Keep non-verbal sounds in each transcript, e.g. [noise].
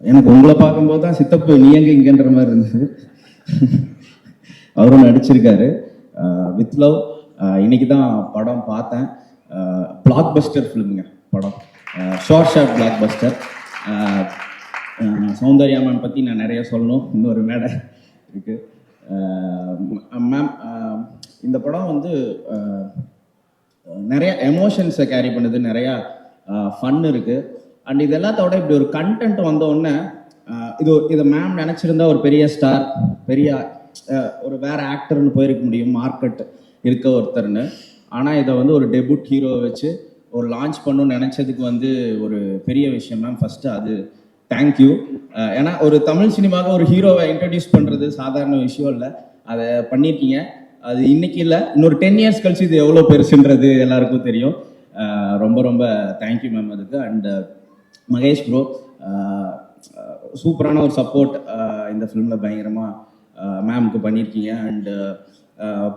எனக்கு உங்களை பார்க்கும்போது தான் சித்தப்பு நீ எங்க இங்கன்ற மாதிரி இருந்தது. அவரும் நடிச்சிருக்காரு. வித் லவ் இன்னைக்கு தான் படம் பார்த்தேன். பிளாக் பஸ்டர் ஃபிலிமுங்க படம். Short short blockbuster Soundarya ma'am பற்றி நான் நிறைய சொல்லணும். இன்னொரு மேடை இருக்குது மேம் இந்த படம் வந்து நிறைய எமோஷன்ஸை கேரி பண்ணுது. நிறையா ஃபன் இருக்குது அண்ட் இது எல்லாத்தோட இப்படி ஒரு கண்டென்ட் வந்தோடனே இது இதை மேம் நினச்சிருந்தா ஒரு பெரிய ஸ்டார் பெரிய ஒரு வேற ஆக்டர்னு போயிருக்க முடியும் மார்க்கெட் இருக்க ஒருத்தர்னு. ஆனால் இதை வந்து ஒரு டெபுட் ஹீரோவை வச்சு ஒரு லான்ச் பண்ணணும்னு நினச்சதுக்கு வந்து ஒரு பெரிய விஷயம் மேம் ஃபஸ்ட்டு அது தேங்க்யூ ஏன்னா ஒரு தமிழ் சினிமாவுக்கு ஒரு ஹீரோவை இன்ட்ரடியூஸ் பண்ணுறது சாதாரண விஷயம் இல்லை. அதை பண்ணியிருக்கீங்க அது இன்னைக்கு இல்லை. இன்னொரு டென் இயர்ஸ் கழிச்சு இது எவ்வளோ பெருசுன்றது எல்லாருக்கும் தெரியும். ரொம்ப ரொம்ப தேங்க்யூ மேம் அதுக்கு. அண்ட் மகேஷ் ப்ரோ சூப்பரான ஒரு சப்போர்ட் இந்த ஃபிலிமில் பயங்கரமாக மேம்க்கு பண்ணியிருக்கீங்க அண்டு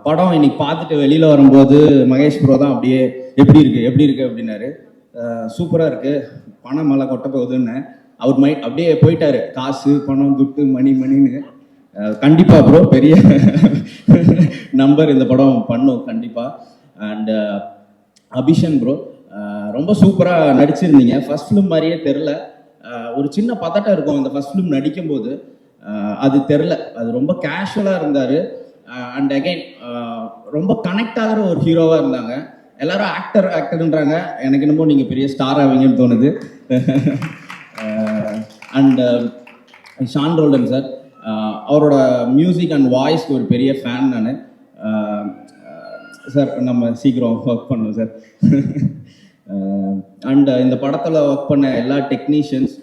படம் இன்னைக்கு பார்த்துட்டு வெளியில் வரும்போது மகேஷ் ப்ரோ தான் அப்படியே எப்படி இருக்குது எப்படி இருக்குது அப்படின்னாரு. சூப்பராக இருக்குது பணம் மழை கொட்ட போகுதுன்னு. அவர் மை அப்படியே போயிட்டாரு. காசு பணம் துட்டு மணி மணின்னு கண்டிப்பாக ப்ரோ பெரிய [laughs] நம்பர் இந்த படம் பண்ணும் கண்டிப்பாக அண்டு அபிஷன் ப்ரோ ரொம்ப சூப்பராக நடிச்சிருந்தீங்க. ஃபர்ஸ்ட் ஃபிலிம் மாதிரியே தெரில ஒரு சின்ன பதட்டம் இருக்கும் அந்த ஃபர்ஸ்ட் ஃபிலிம் நடிக்கும்போது. அது தெரில அது ரொம்ப கேஷுவலாக இருந்தார். அண்ட் அகைன் ரொம்ப கனெக்ட் ஆகிற ஒரு ஹீரோவாக இருந்தாங்க. எல்லாரும் ஆக்டர் ஆக்டர்ன்றாங்க எனக்கு என்னமோ நீங்கள் பெரிய ஸ்டார் ஆவீங்கன்னு தோணுது. And Sean Roldan sir. அவரோட மியூசிக் அண்ட் வாய்ஸ்க்கு ஒரு பெரிய ஃபேன் நான். சார் நம்ம சீக்கிரம் ஒர்க் பண்ணோம் சார் அண்ட் இந்த படத்தில் ஒர்க் பண்ண எல்லா டெக்னீஷியன்ஸ்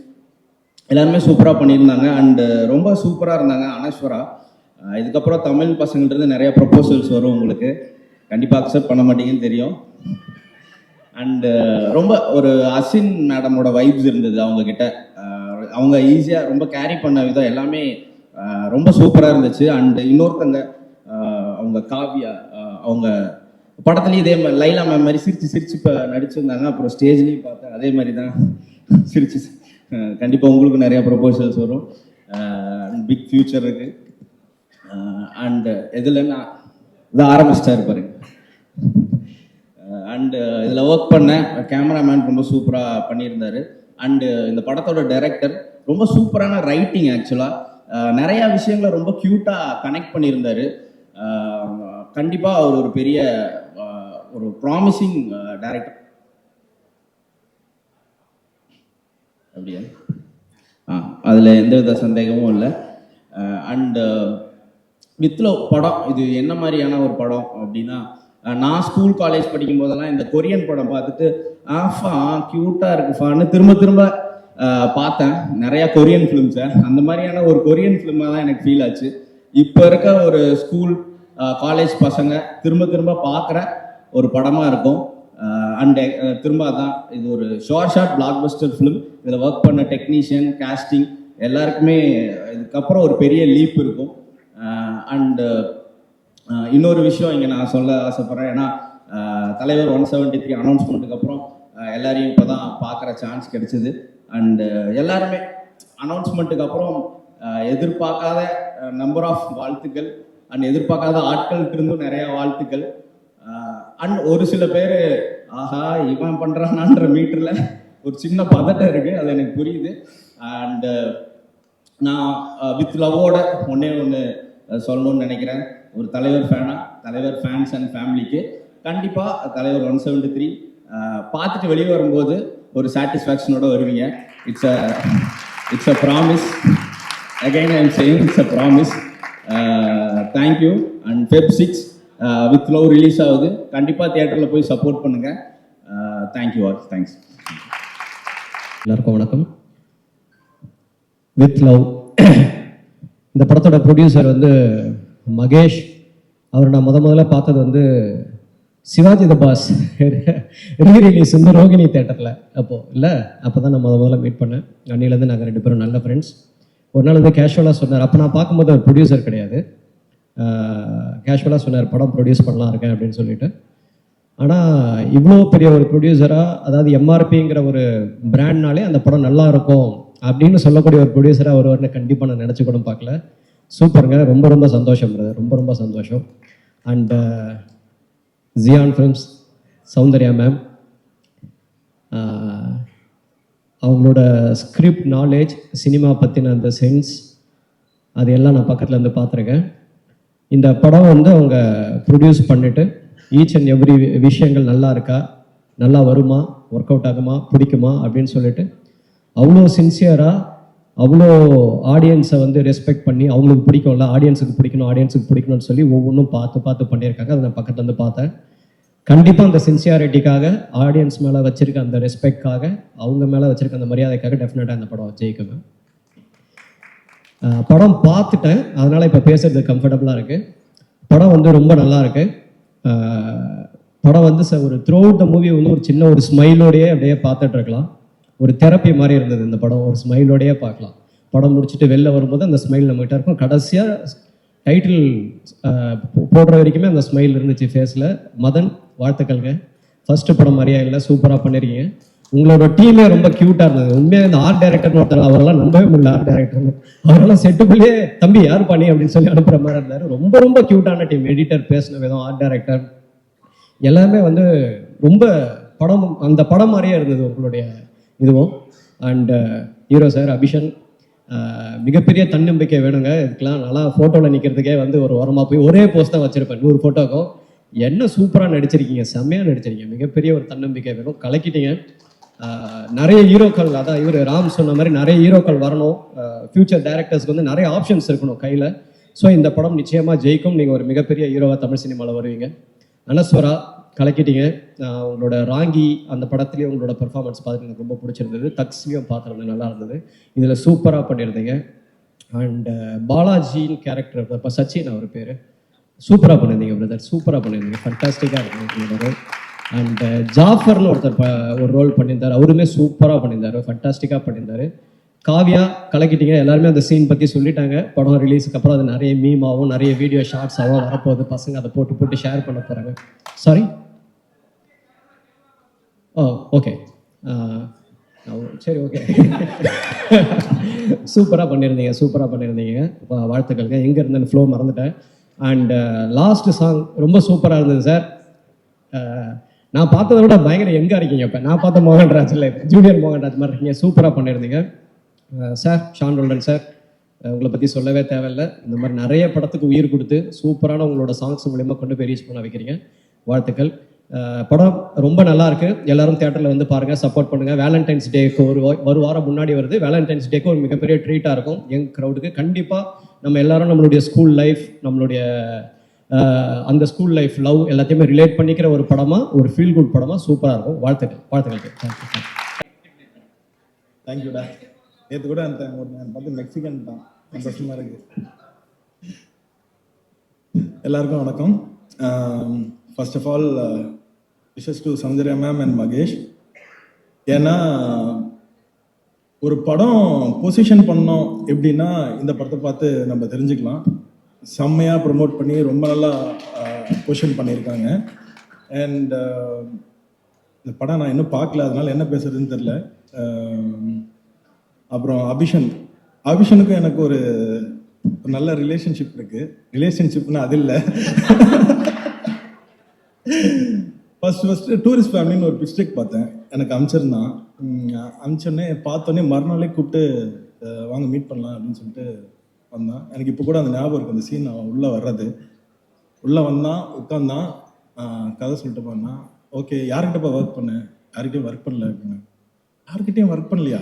எல்லாருமே சூப்பராக பண்ணியிருந்தாங்க. அண்டு ரொம்ப சூப்பராக இருந்தாங்க அனஸ்வரா. Uh, இதுக்கப்புறம் தமிழ் பசங்கள்ட்ட நிறைய ப்ரொபோசல்ஸ் வரும் உங்களுக்கு. கண்டிப்பாக அக்செப்ட் பண்ண மாட்டீங்கன்னு தெரியும். அண்டு uh, ரொம்ப ஒரு அசின் மேடமோட வைப்ஸ் இருந்தது அவங்கக்கிட்ட uh, அவங்க ஈஸியாக ரொம்ப கேரி பண்ண விதம் எல்லாமே ரொம்ப சூப்பராக இருந்துச்சு. அண்டு இன்னொருத்தங்க அவங்க காவ்யா அவங்க படத்துலேயும் இதே மாதிரி லைலா மேம் மாதிரி சிரித்து சிரித்து இப்போ நடிச்சிருந்தாங்க. அப்புறம் ஸ்டேஜ்லேயும் பார்த்தேன். அதே மாதிரி தான் [laughs] சிரிச்சு கண்டிப்பாக உங்களுக்கு நிறையா ப்ரொபோசல்ஸ் வரும். பிக் ஃபியூச்சர் இருக்குது அண்டு இதில் நான் இதை ஆரம்பிச்சிட்டாரு பாருங்க அண்டு இதில் ஒர்க் பண்ணேன். கேமராமேன் ரொம்ப சூப்பராக பண்ணியிருந்தாரு. அண்டு இந்த படத்தோட டைரக்டர் ரொம்ப சூப்பரான ரைட்டிங் ஆக்சுவலாக நிறையா விஷயங்களை ரொம்ப க்யூட்டாக கனெக்ட் பண்ணியிருந்தாரு. கண்டிப்பாக அவர் ஒரு பெரிய ஒரு ப்ராமிசிங் டைரக்டர் அப்படியா? ஆ அதில் எந்தவித சந்தேகமும் இல்லை. அண்டு வித்லோ படம் இது என்ன மாதிரியான ஒரு படம் அப்படின்னா நான் ஸ்கூல் காலேஜ் படிக்கும் போதெல்லாம் இந்த கொரியன் படம் பார்த்துட்டு ஆஃபா க்யூட்டாக இருக்குஃபான்னு திரும்ப திரும்ப பார்த்தேன். நிறையா கொரியன் ஃபிலிம்ஸை அந்த மாதிரியான ஒரு கொரியன் ஃபிலிமாக தான் எனக்கு ஃபீல் ஆச்சு. இப்போ இருக்க ஒரு ஸ்கூல் காலேஜ் பசங்க திரும்ப திரும்ப பார்க்குற ஒரு படமாக இருக்கும். அண்ட் திரும்ப அதான் இது ஒரு short short blockbuster film இதில் ஒர்க் பண்ண டெக்னீஷியன் காஸ்டிங் எல்லாருக்குமே இதுக்கப்புறம் ஒரு பெரிய லீப் இருக்கும். அண்டு இன்னொரு விஷயம் இங்கே நான் சொல்ல ஆசைப்பட்றேன். ஏன்னா தலைவர் ஒன் செவன்ட்டி த்ரீ அனௌன்ஸ்மெண்ட்டுக்கு அப்புறம் எல்லாரையும் இப்போ தான் பார்க்குற சான்ஸ் கிடைச்சிது. அண்டு எல்லாருமே அனௌன்ஸ்மெண்ட்டுக்கு அப்புறம் எதிர்பார்க்காத நம்பர் ஆஃப் வாழ்த்துக்கள் அண்ட் எதிர்பார்க்காத ஆட்கள்கிட்ட இருந்தும் நிறைய வாழ்த்துக்கள். அண்ட் ஒரு சில பேர் ஆஹா இவன் பண்ணுறானான்ற மீட்டரில் ஒரு சின்ன பதட்டம் இருக்கு அது எனக்கு புரியுது. அண்டு நான் வித் லவ்வோட ஒன்னே ஒன்று சொல்லணும்னு நினைக்கிறேன். ஒரு தலைவர் ஃபேனாக தலைவர் ஃபேன்ஸ் அண்ட் ஃபேமிலிக்கு கண்டிப்பாக தலைவர் ஒன் செவன்டி த்ரீ பார்த்துட்டு வெளியே வரும்போது ஒரு சாட்டிஸ்ஃபேக்ஷனோட வருவீங்க. It's a it's a promise again I am saying it's a promise thank you and Feb six with love release ஆகுது. கண்டிப்பாக தியேட்டரில் போய் சப்போர்ட் பண்ணுங்கள் தேங்க்யூ ஆல் தேங்க்ஸ் எல்லாருக்கும் வணக்கம். வித் லவ் [coughs] இந்த படத்தோட ப்ரொடியூசர் வந்து மகேஷ். அவர் நான் முத முதல்ல பார்த்தது வந்து Sivaji the boss. [laughs] Re release வந்து ரோகிணி தேட்டரில் அப்போது இல்லை? அப்போ தான் நான் முத முதல்ல மீட் பண்ணேன். அன்னிலேருந்து நாங்கள் ரெண்டு பேரும் நல்ல ஃப்ரெண்ட்ஸ் ஒரு நாள் வந்து கேஷுவலாக சொன்னார். அப்போ நான் பார்க்கும்போது அவர் ப்ரொடியூசர் கிடையாது. கேஷுவலாக சொன்னார் படம் ப்ரொடியூஸ் பண்ணலாம் இருக்கேன் அப்படின்னு சொல்லிட்டு. ஆனால் இவ்வளோ பெரிய ஒரு ப்ரொடியூசராக அதாவது எம்ஆர்பிங்கிற ஒரு பிராண்ட்னாலே அந்த படம் நல்லா இருக்கும் அப்படின்னு சொல்லக்கூடிய ஒரு ப்ரொடியூசராக வருவார்னு கண்டிப்பாக நான் நினச்சி கூட பார்க்கல. சூப்பருங்க. ரொம்ப ரொம்ப சந்தோஷம் பிரதர் ரொம்ப ரொம்ப சந்தோஷம். And Zion films Soundarya ma'am அவங்களோட ஸ்கிரிப்ட் நாலேஜ் சினிமா பற்றின அந்த சென்ஸ் அது எல்லாம் நான் பக்கத்தில் இருந்து பார்த்துருக்கேன். இந்த படம் வந்து அவங்க ப்ரொடியூஸ் பண்ணிவிட்டு ஈச் அண்ட் எவ்ரி விஷயங்கள் நல்லா இருக்கா? நல்லா வருமா? ஒர்க் அவுட் ஆகுமா? பிடிக்குமா? அப்படின்னு சொல்லிட்டு அவ்வளோ சின்சியராக அவ்வளோ ஆடியன்ஸை வந்து ரெஸ்பெக்ட் பண்ணி அவங்களுக்கு பிடிக்கும்ல ஆடியன்ஸுக்கு பிடிக்கணும் ஆடியன்ஸுக்கு பிடிக்கணும்னு சொல்லி ஒவ்வொன்றும் பார்த்து பார்த்து பண்ணியிருக்காங்க. அதை நான் பக்கத்துலேருந்து பார்த்தேன். கண்டிப்பாக அந்த சின்சியாரிட்டிக்காக ஆடியன்ஸ் மேலே வச்சிருக்க அந்த ரெஸ்பெக்ட்காக அவங்க மேலே வச்சிருக்க அந்த மரியாதைக்காக டெஃபினட்டாக அந்த படம் ஜெயிக்குங்க படம் பார்த்துட்டேன். அதனால் இப்போ பேசுறது கம்ஃபர்டபுளாக இருக்குது படம் வந்து ரொம்ப நல்லா இருக்கு. படம் வந்து ச- ஒரு த்ரூ த மூவி வந்து ஒரு சின்ன ஒரு ஸ்மைலோடையே அப்படியே பார்த்துட்டு இருக்கலாம். ஒரு தெரப்பி மாதிரி இருந்தது இந்த படம். ஒரு ஸ்மைலோடையே பார்க்கலாம். படம் முடிச்சுட்டு வெளில வரும்போது அந்த ஸ்மைல் நம்மகிட்ட இருக்கும். கடைசியாக டைட்டில் போடுற வரைக்குமே அந்த ஸ்மைல் இருந்துச்சு ஃபேஸில் மதன் வாழ்த்துக்கள்ங்க. ஃபர்ஸ்ட் படம் மாதிரியா இல்லை சூப்பராக பண்ணிருக்கீங்க. உங்களோட டீமே ரொம்ப க்யூட்டாக இருந்தது. உண்மையாக இந்த ஆர்ட் டைரக்டர்னு ஒருத்தர் அவரெல்லாம் நம்பவே முடியல ஆர்ட் டைரக்டர்னு அவரெல்லாம் செட்டுக்குள்ளேயே தம்பி யார் பண்ணி? அப்படின்னு சொல்லி அனுப்புகிற மாதிரி இருந்தார். ரொம்ப ரொம்ப க்யூட்டான டீம் எடிட்டர் பேசின விதம் ஆர்ட் டைரக்டர் எல்லாமே வந்து ரொம்ப படம் அந்த படம் மாதிரியே இருந்தது உங்களுடைய இதுவும். அண்டு ஹீரோ சார் அபிஷன் மிகப்பெரிய தன்னம்பிக்கை வேணுங்க. இதுக்கெல்லாம் நல்லா ஃபோட்டோவில் நிற்கிறதுக்கே வந்து ஒரு ஓரமாக போய் ஒரே போஸ்ட் தான் வச்சுருப்பேன் நூறு ஃபோட்டோக்கும் என்ன சூப்பராக நடிச்சிருக்கீங்க செம்மையாக நடிச்சிருக்கீங்க. மிகப்பெரிய ஒரு தன்னம்பிக்கை வேணும். கலக்கிட்டீங்க. நிறைய ஹீரோக்கள் அதான் இவர் ராம் சொன்ன மாதிரி நிறைய ஹீரோக்கள் வரணும். ஃபியூச்சர் டேரக்டர்ஸ்க்கு வந்து நிறைய ஆப்ஷன்ஸ் இருக்கணும் கையில். ஸோ இந்த படம் நிச்சயமாக ஜெயிக்கும். நீங்கள் ஒரு மிகப்பெரிய ஹீரோவாக தமிழ் சினிமாவில் வருவீங்க. அனஸ்வரா கலக்கிட்டீங்க. உங்களோட ராங்கி அந்த படத்துலேயும் உங்களோட பெர்ஃபார்மன்ஸ் பார்த்துட்டு எனக்கு ரொம்ப பிடிச்சிருந்தது. தக்ஸ்லையும் பார்த்துருந்தது நல்லா இருந்தது. இதில் சூப்பராக பண்ணியிருந்தீங்க. அண்ட் பாலாஜின்னு கேரக்டர் இப்போ சச்சின் அவர் பேர். சூப்பராக பண்ணியிருந்தீங்க பிரதர் சூப்பராக பண்ணியிருந்தீங்க. ஃபண்டாஸ்டிக்காக இருக்கு அண்டு அண்ட் ஜாஃபர்னு ஒருத்தர் ப- ஒரு ரோல் பண்ணியிருந்தார். அவருமே சூப்பராக பண்ணியிருந்தாரு. ஃபண்டாஸ்டிக்காக பண்ணியிருந்தாரு. காவியா கலக்கிட்டீங்க. எல்லாருமே அந்த சீன் பற்றி சொல்லிட்டாங்க. படம் ரிலீஸுக்கு அப்புறம் அது நிறைய மீமாவும் நிறைய வீடியோ ஷார்ட்ஸாகவும் வரப்போகுது. பசங்க அதை போட்டு போட்டு ஷேர் பண்ண போகிறாங்க sorry Oh, oh okay uh, சரி ஓகே சூப்பராக [laughs] பண்ணியிருந்தீங்க சூப்பராக பண்ணியிருந்தீங்க வாழ்த்துக்கள்ங்க. எங்கே இருந்தேன்னு ஃப்ளோ மறந்துட்டேன். அண்ட் லாஸ்ட் சாங் ரொம்ப சூப்பராக இருந்தது சார் uh, நான் பார்த்ததை விட பயங்கர எங்கே இருக்கீங்க இப்போ. நான் பார்த்த மோகன்ராஜ் இல்லை ஜூனியர் மோகன்ராஜ் மாதிரி இருக்கீங்க. சூப்பராக பண்ணியிருந்தீங்க சார் ஷான் ரோல்டன் சார் உங்களை பற்றி சொல்லவே தேவையில்லை. இந்த மாதிரி நிறைய படத்துக்கு உயிர் கொடுத்து சூப்பரான உங்களோட சாங்ஸ் மூலயமா கொண்டு போய் ரீச் பண்ண வைக்கிறீங்க. வாழ்த்துக்கள். படம் ரொம்ப நல்லா இருக்கு எல்லாரும் தேட்டரில் வந்து பாருங்க சப்போர்ட் பண்ணுங்க. வேலண்டைன்ஸ் டேக்கு ஒரு வா- ஒரு வாரம் முன்னாடி வருது. வேலண்டைன்ஸ் டேக்கு ஒரு மிகப்பெரிய ட்ரீட்டாக இருக்கும். யங் க்ரௌடுக்கு கண்டிப்பாக நம்ம எல்லாரும் நம்மளுடைய ஸ்கூல் லைஃப் நம்மளுடைய அந்த ஸ்கூல் லைஃப் லவ் எல்லாத்தையுமே ரிலேட் பண்ணிக்கிற ஒரு படமா ஒரு ஃபீல் குட் படமா சூப்பராக இருக்கும். வாழ்த்துக்கள். வாழ்த்துக்கள். தேங்க்யூடா நேற்று கூட அந்த பார்த்து மெக்சிகன் தான் சந்தோஷமா இருக்கு. எல்லாருக்கும் வணக்கம். First of all wishes to Soundarya ma'am and Mahesh ஏன்னா ஒரு படம் பொசிஷன் பண்ணோம் எப்படின்னா இந்த படத்தை பார்த்து நம்ம தெரிஞ்சுக்கலாம். செம்மையாக ப்ரமோட் பண்ணி ரொம்ப நல்லா பொசிஷன் பண்ணியிருக்காங்க. அண்ட் இந்த படம் நான் இன்னும் பார்க்கல அதனால என்ன பேசுறதுன்னு தெரில அப்புறம் அபிஷன். அபிஷனுக்கும் எனக்கு ஒரு ஒரு நல்ல ரிலேஷன்ஷிப் இருக்குது ரிலேஷன்ஷிப்னு அது இல்லை. [laughs] ஃபர்ஸ்ட் ஃபர்ஸ்ட் டூரிஸ்ட் ஃபேமிலின்னு ஒரு பிஸ்டேக் பார்த்தேன். எனக்கு அமிச்சிருந்தான் அமிச்சோடனே பார்த்தோன்னே மறுநாளே கூப்பிட்டு வாங்க மீட் பண்ணலாம் அப்படின்னு சொல்லிட்டு வந்தான். எனக்கு இப்போ கூட அந்த ஞாபகம் இருக்கு. அந்த சீன் அவன் உள்ளே வர்றது. உள்ளே வந்தான் உட்காந்தான் கதை சொல்லிட்டு போனான் ஓகே யார்கிட்டப்பா ஒர்க் பண்ணேன் யார்கிட்டயும் ஒர்க் பண்ணல அப்படின்னு. யார்கிட்டையும் ஒர்க் பண்ணலையா?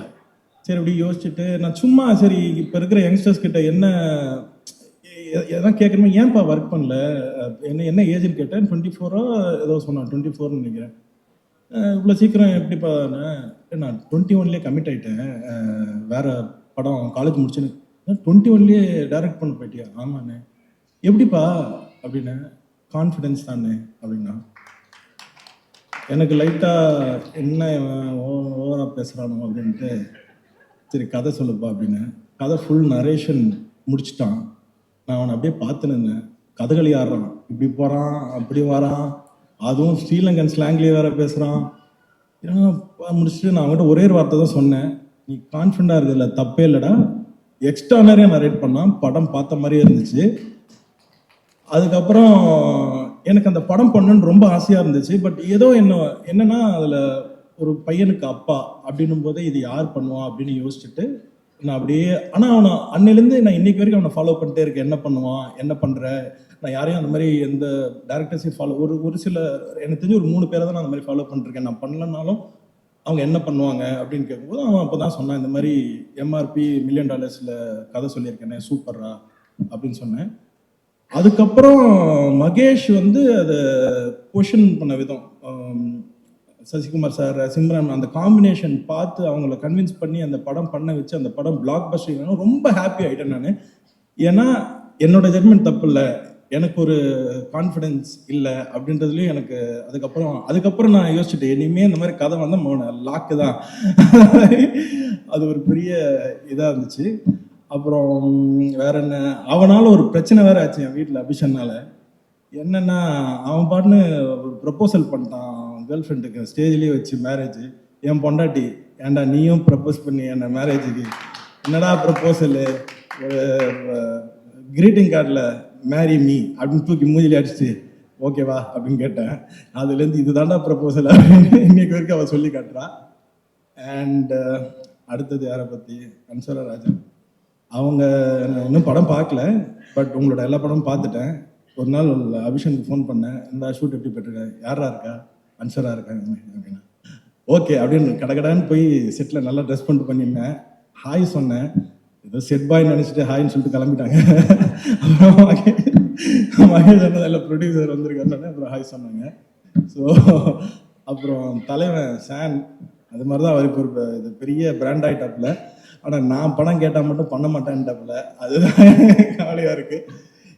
சரி அப்படி யோசிச்சுட்டு நான் சும்மா சரி இப்போ இருக்கிற யங்ஸ்டர்ஸ் கிட்ட என்ன எதான் கேட்குறமே ஏன்ப்பா ஒர்க் பண்ணல? என்ன என்ன ஏஜ்னு கேட்டேன். டுவெண்ட்டி ஃபோரோ ஏதோ சொன்னான். டுவெண்ட்டி ஃபோர்னு நினைக்கிறேன். இவ்வளோ சீக்கிரம் எப்படிப்பா நான் நான் டுவெண்ட்டி ஒன்லேயே கமிட் ஆகிட்டேன் வேறு படம் காலேஜ் முடிச்சுன்னு. டுவெண்ட்டி ஒன்லேயே டைரக்ட் பண்ண போயிட்டியா? ஆமாண்ணே. எப்படிப்பா? அப்படின்னு கான்ஃபிடென்ஸ் தானே அப்படின்னா. எனக்கு லைட்டாக என்ன ஓவராக பேசுகிறானோ அப்படின்ட்டு சரி கதை சொல்லுப்பா அப்படின்னு. கதை ஃபுல் நரேஷன் முடிச்சிட்டான். நான் அவனை அப்படியே பார்த்து நின்னேன். கதகளி ஆடுறான். இப்படி போகிறான் அப்படி வரான். அதுவும் ஸ்ரீலங்கன் ஸ்லாங்லேயே வேற பேசுகிறான் ஏன்னா முடிச்சுட்டு நான் அவன்கிட்ட ஒரே ஒரு வார்த்தை தான் சொன்னேன். நீ கான்ஃபிடண்டாக இருக்கிறதுல தப்பே இல்லைடா. எக்ஸ்ட்ரானரியாக நரேட் பண்ணான். படம் பார்த்த மாதிரியே இருந்துச்சு. அதுக்கப்புறம் எனக்கு அந்த படம் பண்ணணும்னு ரொம்ப ஆசையாக இருந்துச்சு. பட் ஏதோ என்ன என்னன்னா அதில் ஒரு பையனுக்கு அப்பா அப்படின்னும் போதே இது யார் பண்ணுவா அப்படின்னு யோசிச்சுட்டு நான் அப்படியே ஆனால் அவனை அன்னையிலேருந்து நான் இன்னைக்கு வரைக்கும் அவனை ஃபாலோ பண்ணிட்டே இருக்கேன். என்ன பண்ணுவான்? என்ன பண்ணுற நான் யாரையும் அந்த மாதிரி எந்த டேரக்டர்ஸையும் ஃபாலோ ஒரு ஒரு சில எனக்கு தெரிஞ்சு ஒரு மூணு பேரை தான் நான் அந்த மாதிரி ஃபாலோ பண்ணிருக்கேன். நான் பண்ணலனாலும் அவங்க என்ன பண்ணுவாங்க அப்படின்னு கேட்கும்போது அவன் அப்போ தான் சொன்னான் இந்த மாதிரி எம்ஆர்பி மில்லியன் டாலர்ஸில் கதை சொல்லியிருக்கேனே சூப்பர்ரா அப்படின்னு சொன்னேன். அதுக்கப்புறம் மகேஷ் வந்து அதை கொஷின் பண்ண விதம் சசிகுமார் சார் சிம்ரன் அந்த காம்பினேஷன் பார்த்து அவங்கள கன்வின்ஸ் பண்ணி அந்த படம் பண்ண வச்சு அந்த படம் பிளாக் பஸ்டர் ரொம்ப ஹாப்பி ஆகிட்டேன் நான். ஏன்னா என்னோட ஜட்மெண்ட் தப்பு இல்லை. எனக்கு ஒரு கான்ஃபிடென்ஸ் இல்லை அப்படின்றதுலையும் எனக்கு அதுக்கப்புறம் அதுக்கப்புறம் நான் யோசிச்சுட்டேன் இனிமே இந்த மாதிரி கதை வந்தால் மௌன லாக்கு தான். அது ஒரு பெரிய இதாக இருந்துச்சு. அப்புறம் வேற என்ன? அவனால ஒரு பிரச்சனை வேற ஆச்சு என் வீட்டில் அபிஷன்னால. என்னன்னா அவன் பாட்டுன்னு ஒரு ப்ரப்போசல் பண்ணிட்டான். கேர்ள் ஃப்ரெண்டுக்கு ஸ்டேஜ்லேயே வச்சு மேரேஜ் என் பொண்டாட்டி ஏன்டா நீயும் ப்ரப்போஸ் பண்ணி என்ன மேரேஜுக்கு என்னடா ப்ரப்போசலு ஒரு கிரீட்டிங் கார்டில் மேரி மீ அப்படின்னு தூக்கி மூஞ்சில அடிச்சு ஓகேவா அப்படின்னு கேட்டேன். அதுலேருந்து இதுதான்டா ப்ரப்போசல் அப்படின்னு இன்னைக்கு வரைக்கும் அவள் சொல்லி காட்டுறான் அண்ட் அடுத்தது யாரை பற்றி அன்சரா ராஜா அவங்க இன்னும் படம் பார்க்கல பட் உங்களோட எல்லா படமும் பார்த்துட்டேன். ஒரு நாள் அபிஷனுக்கு ஃபோன் பண்ணேன். இந்த ஷூட் எப்படி போட்டிருக்கேன் யாரா இருக்கா? அன்சரா இருக்காங்க அப்படின்னா. ஓகே அப்படின்னு கடகடான்னு போய் செட்டில் நல்லா ட்ரெஸ் பண்ணிட்டு பண்ணியிருந்தேன். ஹாய் சொன்னேன். ஏதோ செட் பாய் நினச்சிட்டு ஹாய்னு சொல்லிட்டு கிளம்பிட்டாங்க. அப்புறம் மகே- மகேஷ் சொன்னதில் ப்ரொடியூசர் வந்திருக்காருன்னு அப்புறம் ஹாய் சொன்னாங்க. ஸோ அப்புறம் தலைவன் சான் அது மாதிரி தான் அவர் இப்போ ஒரு இது பெரிய பிராண்ட் ஆகிட்டாப்புல ஆனால் நான் பணம் கேட்டால் மட்டும் பண்ண மாட்டேன்ட்டாப்புல. அதுதான் கவலையாக இருக்குது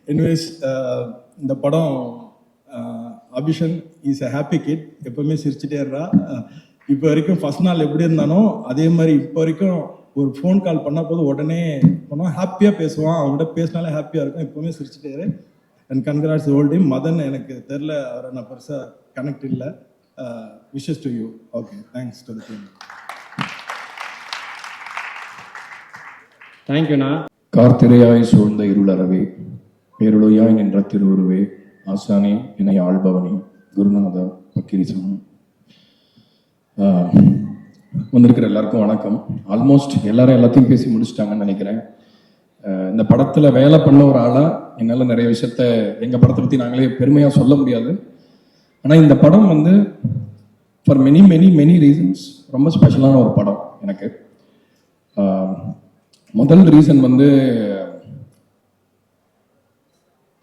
எனிவேஸ் இந்த படம் Abishan is a happy kid எப்பவுமே சிரிச்சுட்டே இருறா அஹ், இப்போ வரைக்கும் ஃபர்ஸ்ட் நாள் எப்படி இருந்தானோ அதே மாதிரி இப்போ வரைக்கும் ஒரு ஃபோன் கால் பண்ண போது உடனே பண்ணோம் ஹாப்பியாக பேசுவான். அவன்கிட்ட பேசினாலே ஹாப்பியாக இருக்கும். எப்பவுமே சிரிச்சுட்டே இரு. அண்ட் கன்கிராட்ஸ் ஓல்ட் மதன் எனக்கு தெரில அவரை நான் பெருசாக கனெக்ட் இல்லை. Wishes to you okay thanks to the team தேங்க்யூண்ணா கார்த்திரையாய் சூழ்ந்த இருளறவே பேருடையாய் நின்ற திருவுருவே ஆசானே என்னை ஆள்பவனே குருநாதா பக்கிரிசம் வந்திருக்கிற எல்லாருக்கும் வணக்கம் ஆல்மோஸ்ட் எல்லாரும் எல்லாத்தையும் பேசி முடிச்சிட்டாங்கன்னு நினைக்கிறேன் இந்த படத்தில் வேலை பண்ண ஒரு ஆளாக என்னால் நிறைய விஷயத்த எங்கள் படத்தை பற்றி நாங்களே பெருமையாக சொல்ல முடியாது ஆனால் இந்த படம் வந்து for many many many reasons ரொம்ப ஸ்பெஷலான ஒரு படம் எனக்கு முதல் ரீசன் வந்து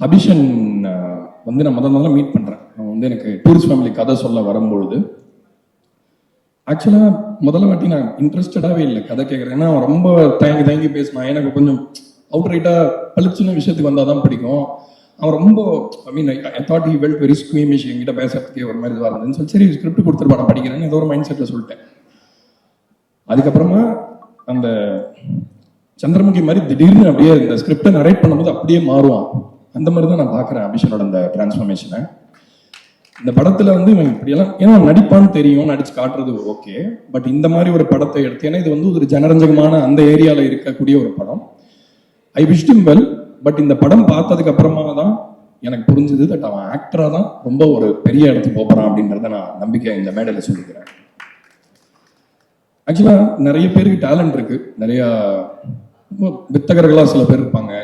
அபிஷன் வந்து நான் முதல் முதல்ல மீட் பண்ணுறேன் அவன் வந்து எனக்கு டூரிஸ்ட் ஃபேமிலி கதை சொல்ல வரும்பொழுது ஆக்சுவலாக முதல்ல வாட்டி நான் இன்ட்ரெஸ்டடாகவே இல்லை கதை கேட்குறேன் ஏன்னா அவன் ரொம்ப தயங்கி தயங்கி பேசினான். எனக்கு கொஞ்சம் அவுட் ரைட்டாக பளிச்சுன்னு விஷயத்துக்கு வந்தால் தான் பிடிக்கும். அவன் ரொம்ப I mean I thought he felt very squeamish என்கிட்ட பேசுறதுக்கே ஒரு மாதிரி இதுவாக இருந்ததுன்னு சொல்லி சரி ஸ்கிரிப்ட் கொடுத்துருப்பா நான் படிக்கிறேன்னு ஏதோ ஒரு மைண்ட் செட்டில் சொல்லிட்டேன். அதுக்கப்புறமா அந்த சந்திரமுகி மாதிரி திடீர்னு அப்படியே இந்த ஸ்கிரிப்டை நரேட் பண்ணும்போது அப்படியே மாறுவான். அந்த மாதிரி தான் நான் பார்க்குறேன் அபிஷனோட அந்த டிரான்ஸ்ஃபர்மேஷனை இந்த படத்தில் வந்து இவன் இப்படியெல்லாம் ஏன்னா அவன் நடிப்பான்னு தெரியும் நடிச்சு காட்டுறது ஓகே பட் இந்த மாதிரி ஒரு படத்தை எடுத்து ஏன்னா இது வந்து ஒரு ஜனரஞ்சகமான அந்த ஏரியாவில் இருக்கக்கூடிய ஒரு படம். I wish him well but இந்த படம் பார்த்ததுக்கு அப்புறமா தான் எனக்கு புரிஞ்சுது தட் அவன் ஆக்டராக தான் ரொம்ப ஒரு பெரிய இடத்துக்கு போகிறான் அப்படின்றத நான் நம்பிக்கை இந்த மேடையில் சொல்லிக்கிறேன். ஆக்சுவலாக நிறைய பேருக்கு டேலண்ட் இருக்குது நிறையா வித்தகர்களாக சில பேர் இருப்பாங்க.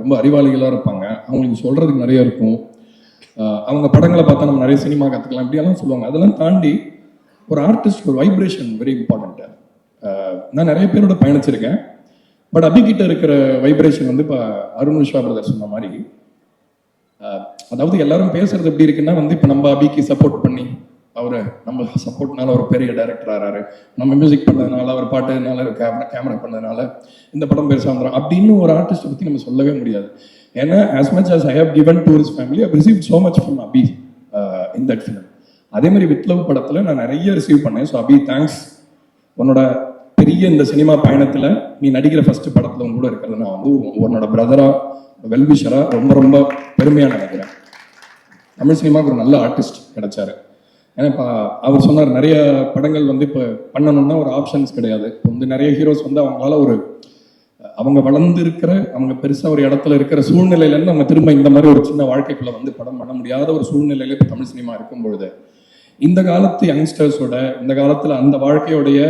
ரொம்ப அறிவாளிகளாக இருப்பாங்க. அவங்களுக்கு சொல்கிறதுக்கு நிறைய இருக்கும். அவங்க படங்களை பார்த்தா நம்ம நிறைய சினிமா கற்றுக்கலாம் இப்படியெல்லாம் சொல்லுவாங்க. அதெல்லாம் தாண்டி ஒரு ஆர்டிஸ்ட் ஒரு வைப்ரேஷன் வெரி இம்பார்ட்டண்ட்டு நான் நிறைய பேரோட பயணிச்சிருக்கேன். பட் அபிகிட்ட இருக்கிற வைப்ரேஷன் வந்து இப்போ அருண் விஸ்வா பிரதர் சொன்ன மாதிரி. அதாவது எல்லாரும் பேசுறது எப்படி இருக்குன்னா வந்து இப்போ நம்ம அபிக்கு சப்போர்ட் பண்ணி அவரை நம்ம சப்போர்ட்னால ஒரு பெரிய டைரக்டர் ஆறாரு. நம்ம மியூசிக் பண்ணதுனால அவர் பாட்டுனால கேமரா கேமரா பண்ணதுனால இந்த படம் பெருசாக வந்துடும் அப்படின்னு ஒரு ஆர்டிஸ்ட்டை பற்றி நம்ம சொல்லவே முடியாது. ஏன்னா as much as I have given to his family I receive so much from Abhi in that film அதே மாதிரி வித்லவ் படத்தில் படத்துல நான் நிறைய ரிசீவ் பண்ணேன். ஸோ அபி தேங்க்ஸ் உன்னோட பெரிய இந்த சினிமா பயணத்தில் நீ நடிக்கிற ஃபர்ஸ்ட் படத்தில் உங்க கூட இருக்கிறது நான் வந்து உன்னோட பிரதரா வெல்விஷராக ரொம்ப ரொம்ப பெருமையாக நினைக்கிறேன். தமிழ் சினிமாவுக்கு ஒரு நல்ல ஆர்டிஸ்ட் கிடைச்சாரு. ஏன்னா இப்போ அவர் சொன்னார் நிறைய படங்கள் வந்து இப்போ பண்ணணும்னா ஒரு ஆப்ஷன்ஸ் கிடையாது. இப்போ வந்து நிறைய ஹீரோஸ் வந்து அவங்களால ஒரு அவங்க வளர்ந்து இருக்கிற அவங்க பெருசாக ஒரு இடத்துல இருக்கிற சூழ்நிலையிலேருந்து அவங்க திரும்ப இந்த மாதிரி ஒரு சின்ன வாழ்க்கைக்குள்ள வந்து படம் பண்ண முடியாத ஒரு சூழ்நிலையில இப்போ தமிழ் சினிமா இருக்கும் பொழுது இந்த காலத்து யங்ஸ்டர்ஸோட இந்த காலத்தில் அந்த வாழ்க்கையோடைய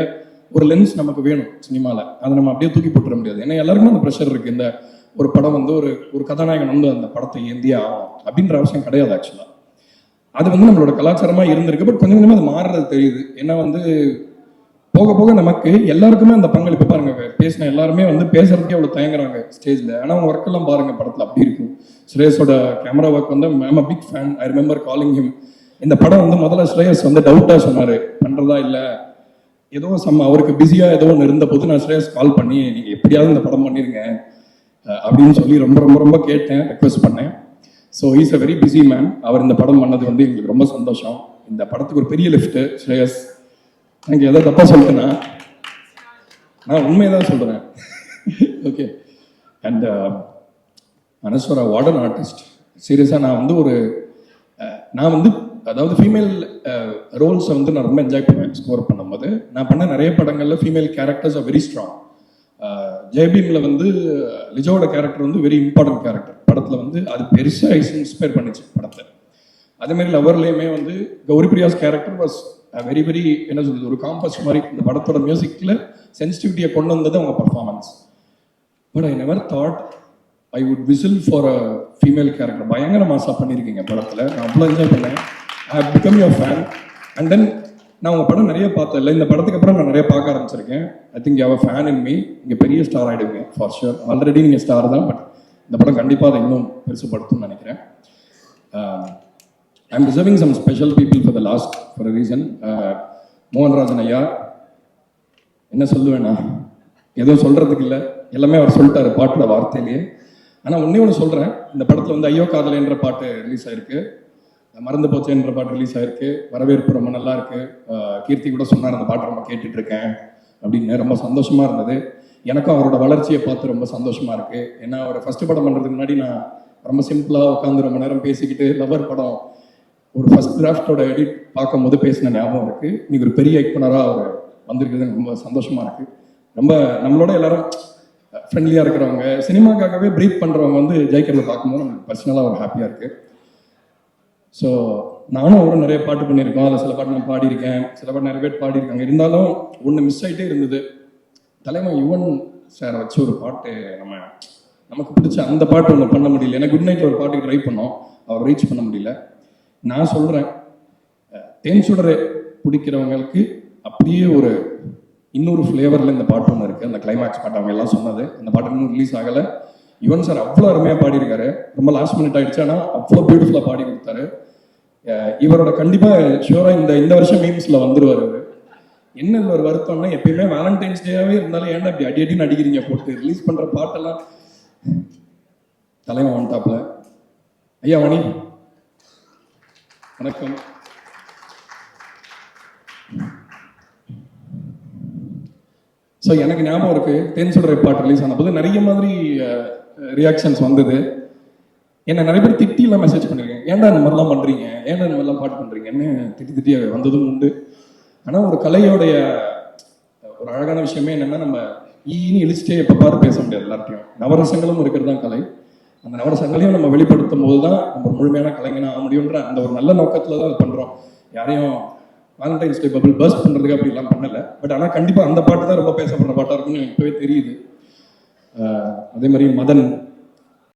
ஒரு லென்ஸ் நமக்கு வேணும் சினிமாவில் அதை நம்ம அப்படியே தூக்கி போட்டுற முடியாது. ஏன்னா எல்லாருக்குமே அந்த ப்ரெஷர் இருக்குது இந்த ஒரு படம் வந்து ஒரு ஒரு கதாநாயகன் வந்து அந்த படத்தை ஏந்தியே ஆகும் அப்படின்ற அவசியம் கிடையாது ஆக்சுவலாக அது வந்து நம்மளோட கலாச்சாரமாக இருந்திருக்கு. பட் கொஞ்சம் கொஞ்சமாக அது மாறுறது தெரியுது. ஏன்னா வந்து போக போக நமக்கு எல்லாருக்குமே அந்த பங்களிப்பு பாருங்க பேசின எல்லாருமே வந்து பேசுறதுக்கே அவ்வளோ தயங்குறாங்க ஸ்டேஜில் ஆனால் அவங்க ஒர்க் எல்லாம் பாருங்க படத்தில் அப்படி இருக்கும். ஸ்ரேயஸோட கேமரா ஒர்க் வந்து I'm big fan I remember calling him இந்த படம் வந்து முதல்ல ஸ்ரேயஸ் வந்து டவுட்டாக சொன்னார். பண்ணுறதா இல்லை. ஏதோ சம் அவருக்கு பிஸியாக ஏதோ ஒன்று இருந்த போது நான் ஸ்ரேயஸ் கால் பண்ணி நீங்கள் எப்படியாவது இந்த படம் பண்ணிடுங்க அப்படின்னு சொல்லி ரொம்ப ரொம்ப ரொம்ப கேட்டேன் ரெக்வஸ்ட் பண்ணேன். So is a very busy man அவர் இந்த படம் பண்ணது வந்து எங்களுக்கு ரொம்ப சந்தோஷம். இந்த படத்துக்கு ஒரு பெரிய லிஃப்ட்டு ஸ்ரேயஸ். எனக்கு எதை தப்பாக சொல்லிட்டேன்னா நான் உண்மையை தான் சொல்கிறேன் okay and Anaswara what an artist சீரியஸாக நான் வந்து ஒரு uh, நான் வந்து அதாவது ஃபீமேல் ரோல்ஸை uh, வந்து நான் ரொம்ப என்ஜாய் பண்ணுவேன் ஸ்கோர் பண்ணும்போது. நான் பண்ண நிறைய படங்களில் female characters are very strong ஜெய்பீமில் வந்து லிஜோட கேரக்டர் வந்து வெரி இம்பார்ட்டன்ட் கேரக்டர் படத்தில் வந்து அது பெருசாக இன்ஸ்பயர் பண்ணிச்சு படத்தை. அதேமாரி லவர்லேயுமே வந்து Gouri Priya's character was very very என்ன சொல்றது ஒரு காம்பஸ் மாதிரி இந்த படத்தோட மியூசிக்கில் சென்சிட்டிவிட்டியை கொண்டு வந்தது அவங்க performance but I never thought I would whistle for a female character பயங்கர மாசா பண்ணியிருக்கீங்க படத்தில். நான் அவ்வளோ என்ஜாய் பண்ணேன். I become your fan and then நான் உங்கள் படம் நிறைய பார்த்தேன். இல்லை இந்த படத்துக்கு அப்புறம் நான் நிறைய பார்க்க ஆரம்பிச்சிருக்கேன். I think our fan in me இங்கே பெரிய ஸ்டார் ஆகிடுவீங்க ஃபார் ஷுர் ஆல்ரெடி நீங்கள் ஸ்டார் தான் பட் இந்த படம் கண்டிப்பாக அதை இன்னும் பெருசுப்படுத்தும்னு நினைக்கிறேன். I am reserving some special people for the last for reason Mohanrajan ஐயா என்ன சொல்லுவேண்ணா எதுவும் சொல்கிறதுக்கு இல்லை. எல்லாமே அவர் சொல்லிட்டாரு பாட்டோட வார்த்தையிலேயே. ஆனால் ஒன்றே ஒன்று சொல்கிறேன் இந்த படத்தில் வந்து ஐயோ காதலைன்ற பாட்டு ரிலீஸ் ஆயிருக்கு. மறந்து போச்சேன்ற பாட்டு ரிலீஸ் ஆயிருக்கு. வரவேற்பு ரொம்ப நல்லா இருக்கு கீர்த்தி கூட சொன்னார் அந்த பாட்டு ரொம்ப கேட்டுட்டு இருக்கேன் அப்படின்னு. ரொம்ப சந்தோஷமா இருந்தது. எனக்கும் அவரோட வளர்ச்சியை பார்த்து ரொம்ப சந்தோஷமா இருக்கு. ஏன்னா அவர் ஃபர்ஸ்ட் படம் பண்றதுக்கு முன்னாடி நான் ரொம்ப சிம்பிளா உட்காந்து ரொம்ப நேரம் பேசிக்கிட்டு லவர் படம் ஒரு ஃபர்ஸ்ட் டிராஃப்டோட எடிட் பார்க்கும்போது பேசின ஞாபகம் இருக்கு. இன்னைக்கு ஒரு பெரிய இயக்குனரா அவர் வந்திருக்கிறது எனக்கு ரொம்ப சந்தோஷமா இருக்கு. ரொம்ப நம்மளோட எல்லாரும் ஃப்ரெண்ட்லியாக இருக்கிறவங்க சினிமாக்காகவே ப்ரீத் பண்ணுறவங்க வந்து ஜெயிக்கிறத பார்க்கும்போது நமக்கு பர்சனலாக ஒரு ஹாப்பியாக இருக்குது ஸோ நானும் அவரும் நிறைய பாட்டு பண்ணியிருக்கோம். அதில் சில பாட்டு நான் பாடியிருக்கேன். சில பாட்டு நிறைய பேர் பாடியிருக்காங்க. இருந்தாலும் ஒன்று மிஸ் ஆகிட்டே இருந்தது. தலைமை யுவன் சார் வச்சு ஒரு பாட்டு நம்ம நமக்கு பிடிச்ச அந்த பாட்டு ஒன்று பண்ண முடியல. ஏன்னா குட் நைட் ஒரு பாட்டுக்கு ட்ரை பண்ணோம். அவர் ரீச் பண்ண முடியல. நான் சொல்கிறேன் தேன் சுடரை பிடிக்கிறவங்களுக்கு அப்படியே ஒரு இன்னொரு ஃப்ளேவரில் இந்த பாட்டு ஒன்று இருக்குது அந்த கிளைமேக்ஸ் பாட்டு அவங்க எல்லாம் சொன்னது. அந்த பாட்டு இன்னும் ரிலீஸ் ஆகலை. யுவன் சார் அவ்வளோ அருமையாக பாடியிருக்காரு. ரொம்ப லாஸ்ட் மினிட் ஆயிடுச்சு ஆனால் அவ்வளோ பியூட்டிஃபுல்லாக பாடி கொடுத்தாரு. இவரோட கண்டிப்பாக ஷியூராக இந்த இந்த வருஷம் மீம்ஸில் வந்துருவார் அவர். என்ன இதுல ஒரு வருத்தம்னா எப்பயுமே வேலண்டைன்ஸ் டேவே இருந்தாலும் ஏன் இப்படி அடி அடின்னு அடிக்கிறீங்க போட்டு ரிலீஸ் பண்ணுற பாட்டெல்லாம். தலைவன் வந்துட்டாப்ல ஐயா மணி வணக்கம். ஸோ எனக்கு ஞாபகம் இருக்குது தேன் சொல்கிற பாட்டு ரிலீஸ் ஆன போது நிறைய மாதிரி ரியாக்ஷன்ஸ் வந்தது. என்னை நிறைய பேர் திட்டிலாம் மெசேஜ் பண்ணியிருக்கேன் ஏன்டா இந்த மாதிரிலாம் பண்ணுறீங்க ஏன்டா இந்த மாதிரிலாம் பாட்டு பண்ணுறீங்கன்னு திட்டி திட்டியாக வந்ததும் உண்டு. ஆனால் ஒரு கலையோடைய ஒரு அழகான விஷயமே என்னென்னா நம்ம ஈன்னு இழிச்சிட்டே எப்போ பாரு பேச முடியாது எல்லார்ட்டையும். நவரசங்களும் இருக்கிறது தான் கலை. அந்த நவரசங்களையும் நம்ம வெளிப்படுத்தும் போது தான் நம்ம முழுமையான கலைஞனாக ஆக முடியுன்ற அந்த ஒரு நல்ல நோக்கத்தில் தான் அது பண்ணுறோம் யாரையும் வேலண்டைன்ஸ் டே பபிள் பஸ் பண்ணுறதுக்கு அப்படிலாம் பண்ணலை. பட் ஆனால் கண்டிப்பாக அந்த பாட்டு தான் ரொம்ப பேசப்படுற பாட்டாக இருக்கும்னு எனக்கு தெரியுது. அதே மாதிரி மதன்.